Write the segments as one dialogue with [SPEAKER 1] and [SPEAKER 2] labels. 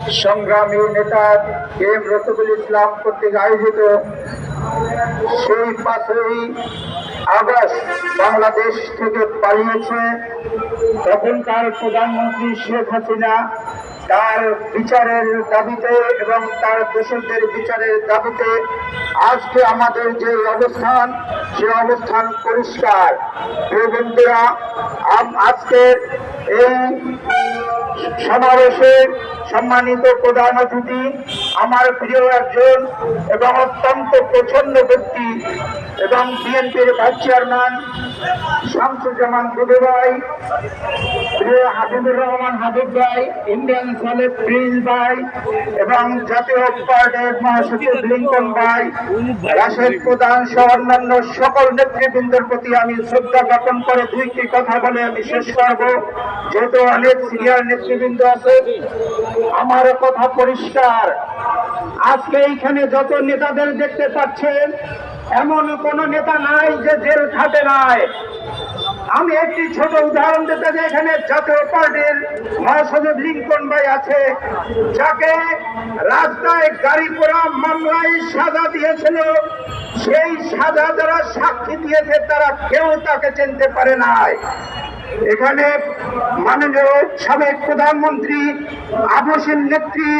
[SPEAKER 1] সংগ্রামী নেতা এম রফিকুল ইসলাম কর্তৃক আয়োজিত সেই পাঁচই আগস্ট বাংলাদেশ থেকে পালিয়েছে তখনকার প্রধানমন্ত্রী শেখ হাসিনা তার বিচারের দাবিতে এবং তার দোষকদের বিচারের দাবিতে আজকে আমাদের যে অবস্থান, সে অবস্থান পরিষ্কার। বন্ধুরা আজকের এই সমাবেশে সম্মানিত প্রধান অতিথি, আমার প্রিয় একজন এবং অত্যন্ত প্রচণ্ড ব্যক্তি এবং বিএনপির ভাইস চেয়ারম্যান শামসুজ্জামান দুদু ভাই, প্রিয় হাবিবুর রহমান হাবিব ভাই, ইন্ডিয়ান সালেব প্রিন্স ভাই এবং জাতীয় পার্টির মহাসচিব লিঙ্কন ভাই, রাশেদ প্রধান সহ অন্যান্য সকল নেতৃবৃন্দের প্রতি আমি শ্রদ্ধা জ্ঞাপন করে দুইটি কথা বলে আমি শেষ করব। যেহেতু অনেক সিনিয়র নেতৃবৃন্দ আছে আমার কথা পরিষ্কার। আজকে এইখানে যত নেতাদের দেখতে পাচ্ছেন, এমন কোন নেতা নাই যে জেল খাটে নাই। আমি একটি ছোট উদাহরণ দিতে যে এখানে জাতীয় পার্টির মহাসচিব লিঙ্কন ভাই আছে, যাকে রাস্তায় গাড়ি পোড়া মামলায় সাজা দিয়েছিল। সেই সাজা যারা সাক্ষী দিয়েছে, তারা কেউ তাকে চিনতে পারে নাই। এখানে মাননীয় সাবেক প্রধানমন্ত্রী আবসীর নেত্রী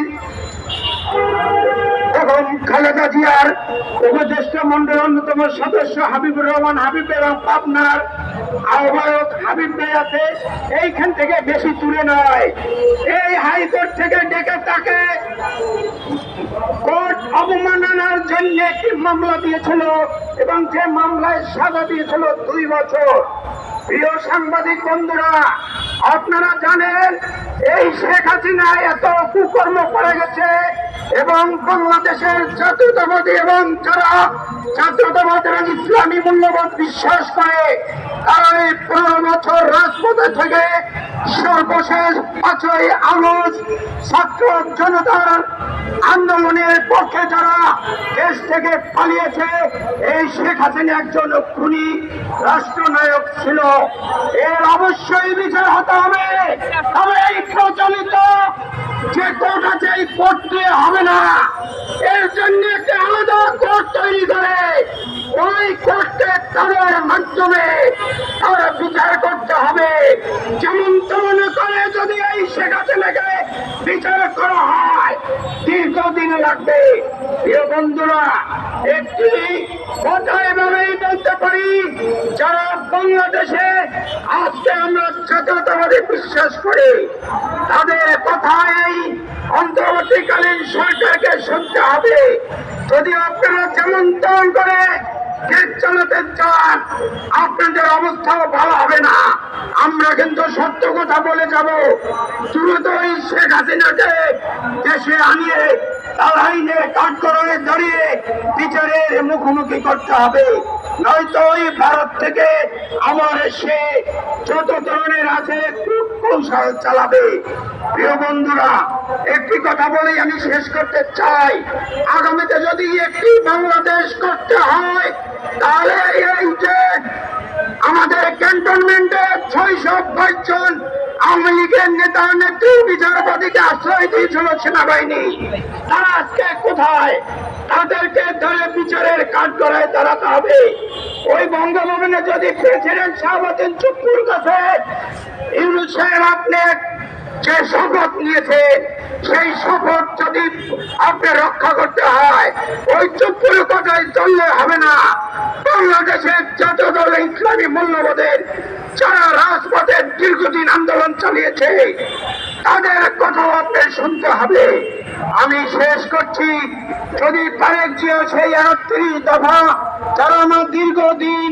[SPEAKER 1] এবং খালেদা জিয়ার উপদেষ্টা মন্ডলের অন্যতম সদস্য হাবিবুর রহমান হাবিব এবং পাবনার আহ্বায়ক হাবিব আছে। এইখান থেকে বেশি দূরে নয়। এই হাইকোর্ট থেকে ডেকে তাকে কোর্ট অবমাননার জন্য একটি মামলা দিয়েছিল এবং যে মামলায় সাজা দিয়েছিল দুই বছর। প্রিয় সাংবাদিক বন্ধুরা, আপনারা জানেন, এই শেখ হাসিনা এত কুকর্ম করে গেছে এবং বাংলাদেশের জাতীয়তাবাদী এবং যারা জাতীয়তাবাদ এবং ইসলামী মূল্যবোধ বিশ্বাস করে, তারা এই পনেরো বছর রাজপথে থেকে সর্বশেষ পাঁচই আগস্ট ছাত্র জনতার আন্দোলনের পক্ষে যারা দেশ থেকে পালিয়েছে, এই শেখ হাসিনা একজন খুনি, রাষ্ট্রনায়ক ছিল। এর অবশ্যই বিচার হতে হবে। তবে এই প্রচলিত যে কোর্ট আছে, এই কোর্ট দিয়ে হবে না। এর জন্য একটি আলাদা কোর্ট তৈরি করে। ওই কোর্টে তাদের মাধ্যমে তারা বিচার করতে হবে। যেমন তেমন করে যদি এই শেখ হাসিনাকে বিচার করা হয়, দীর্ঘদিন লাগবে। প্রিয় বন্ধুরা, একটি কথা এভাবেই বলতে পারি যারা বাংলাদেশে আজকে আমরা জাতীয়তাবাদে বিশ্বাস করি, তাদের কথাই অন্তর্বর্তীকালীন সরকারকে শুনতে হবে। যদি আপনারা যেমন তেমন করে চালাতে চান, আপনাদের অবস্থাও ভালো হবে না। আমরা কিন্তু সত্য কথা বলে যাব। দ্রুত এই শেখ হাসিনাকে দেশে আনিয়ে বিচারের মুখোমুখি করতে হবে। নয়তো ওই ভারত থেকে আমার সে যত ধরনের আছে চালাবে। প্রিয় বন্ধুরা, একটি কথা বলে আমি শেষ করতে চাই। আগামীতে যদি একটি বাংলাদেশ করতে হয়, তাহলে এই যে আমাদের ক্যান্টনমেন্টে ছয়শো বাইশ জন আওয়ামী লীগের নেতা নেত্রী বিচারপতিকে আশ্রয় দিয়েছিল সেনাবাহিনী। তারা আজকে কোথায়? তাদেরকে ধরে বিচারের কাজ করে দাঁড়াতে হবে। ওই বঙ্গভবনে যদি প্রেসিডেন্ট শাহবাদিন চুপুর কাছে ইউনুস সাহেব আপনি যে শপথ নিয়েছে, সেই শপথ যদি আপনি রক্ষা করতে হয়, ওই চুপুর কথায় চললে হবে না। বাংলাদেশের যত দল ইসলামী মূল্যবোধের, যারা রাজপথের দীর্ঘদিন আন্দোলন চালিয়েছে তাদের কথাও আপনি শুনতে হবে। আমি শেষ করছি। যদি তারেক জিয়া সেই একত্রিশ দফা যারা আমার দীর্ঘদিন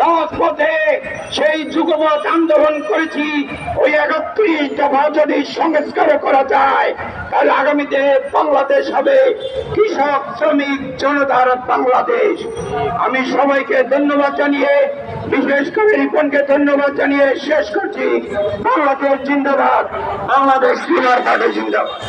[SPEAKER 1] রাজপথে সেই যুগপথ আন্দোলন করেছি, ওই একত্রিশ দফা যদি সংস্কার করা যায়, তাহলে আগামীতে বাংলাদেশ হবে কৃষক, শ্রমিক, জনতার বাংলাদেশ। আমি সবাইকে ধন্যবাদ জানিয়ে, বিশেষ করে রিপনকে ধন্যবাদ জানিয়ে শেষ করছি। বাংলাদেশ জিন্দাবাদ। বাংলাদেশ বিমার পার্টি জিন্দাবাদ।